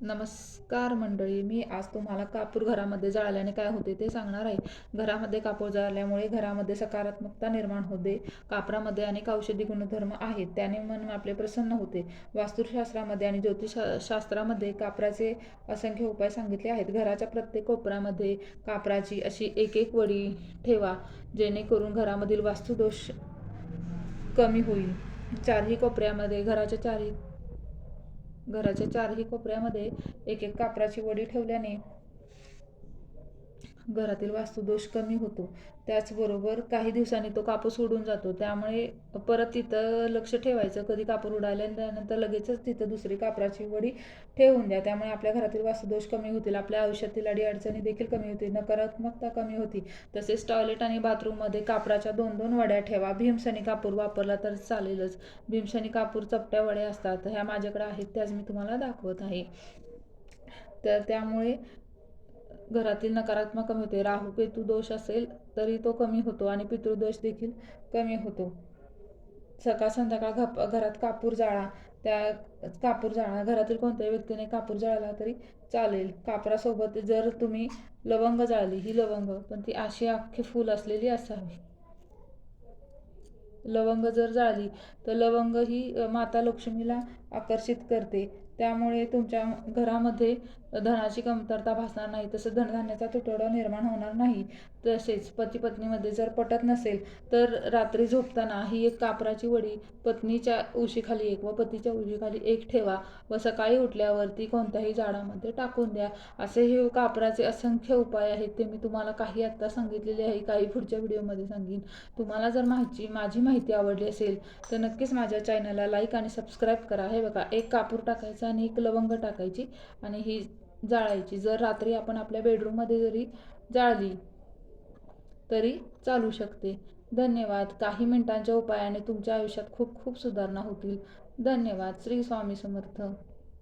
नमस्कार मंडळी मी आज तुम्हाला कापूर घरामध्ये जाळल्याने काय होते ते सांगणार आहे. घरामध्ये कापूर जाळल्यामुळे घरामध्ये सकारात्मकता निर्माण होते. कापरामध्ये अनेक औषधी गुणधर्म आहेत त्याने मन आपले प्रसन्न होते. वास्तुशास्त्रामध्ये आणि ज्योतिषशास्त्रामध्ये कापराचे असंख्य उपाय सांगितले आहेत. घराच्या प्रत्येक कोपऱ्यामध्ये कापराची अशी एक एक वडी ठेवा जेणेकरून घरामधील वास्तुदोष कमी होईल. चारही कोपऱ्यामध्ये घराच्या चारही घराच्या चारही कोपऱ्यामध्ये एक एक कापराची वडी ठेवल्याने घरातील वास्तुदोष कमी होतो. त्याचबरोबर काही दिवसांनी तो कापूस उडून जातो. त्यामुळे परत तिथं लक्ष ठेवायचं. कधी कापूर उडाल्यानंतर लगेचच तिथं दुसरी कापराची वडी ठेवून द्या. त्यामुळे आपल्या घरातील वास्तुदोष कमी होतील. आपल्या आयुष्यातील अडीअडचणी देखील कमी होतील. नकारात्मकता कमी होती. तसेच टॉयलेट आणि बाथरूममध्ये कापराच्या दोन दोन वड्या ठेवा. भीमसनी कापूर वापरला तर चालेलच. भीमसनी कापूर चपट्या वड्या असतात. ह्या माझ्याकडे आहेत. त्याच मी तुम्हाला दाखवत आहे. तर त्यामुळे घरातील नकारात्मक कमी होते. राहू केतू दोष असेल तरी तो कमी होतो आणि पितृदोष देखील कमी होतो. सकाळ संध्याकाळ घप घरात कापूर जाळा त्या कापूर जाळा घरातील कोणत्याही व्यक्तीने कापूर जाळला तरी चालेल. कापरासोबत जर तुम्ही लवंग जाळली ही लवंग पण ती अशी अख्खी फुल असलेली असावी. लवंग जर जाळली तर लवंग ही माता लक्ष्मीला आकर्षित करते. त्यामुळे तुमच्या घरामध्ये धनाची कमतरता भासणार नाही. तसं धनधान्याचा तुटवडा निर्माण होणार नाही. तसेच पती पत्नीमध्ये जर पटत नसेल तर रात्री झोपताना ही एक कापराची वडी पत्नीच्या उशीखाली एक व पतीच्या उशीखाली एक ठेवा व सकाळी उठल्यावरती कोणत्याही झाडामध्ये टाकून द्या. असे हे कापराचे असंख्य उपाय आहेत ते मी तुम्हाला काही आत्ता सांगितलेले आहे. काही पुढच्या व्हिडिओमध्ये सांगेन. तुम्हाला जर माहिती माझी माहिती आवडली असेल तर नक्कीच माझ्या चॅनलला लाईक आणि सबस्क्राईब करा. हे बघा एक कापूर टाकायचा आणि एक लवंग टाकायची आणि ही जाळायची. जर रात्री आपण आपल्या बेडरूममध्ये जरी जाळली तरी चालू शकते. धन्यवाद. काही मिनिटांच्या उपायाने तुमच्या आयुष्यात खूप खूप सुधारणा होतील. धन्यवाद. श्री स्वामी समर्थ.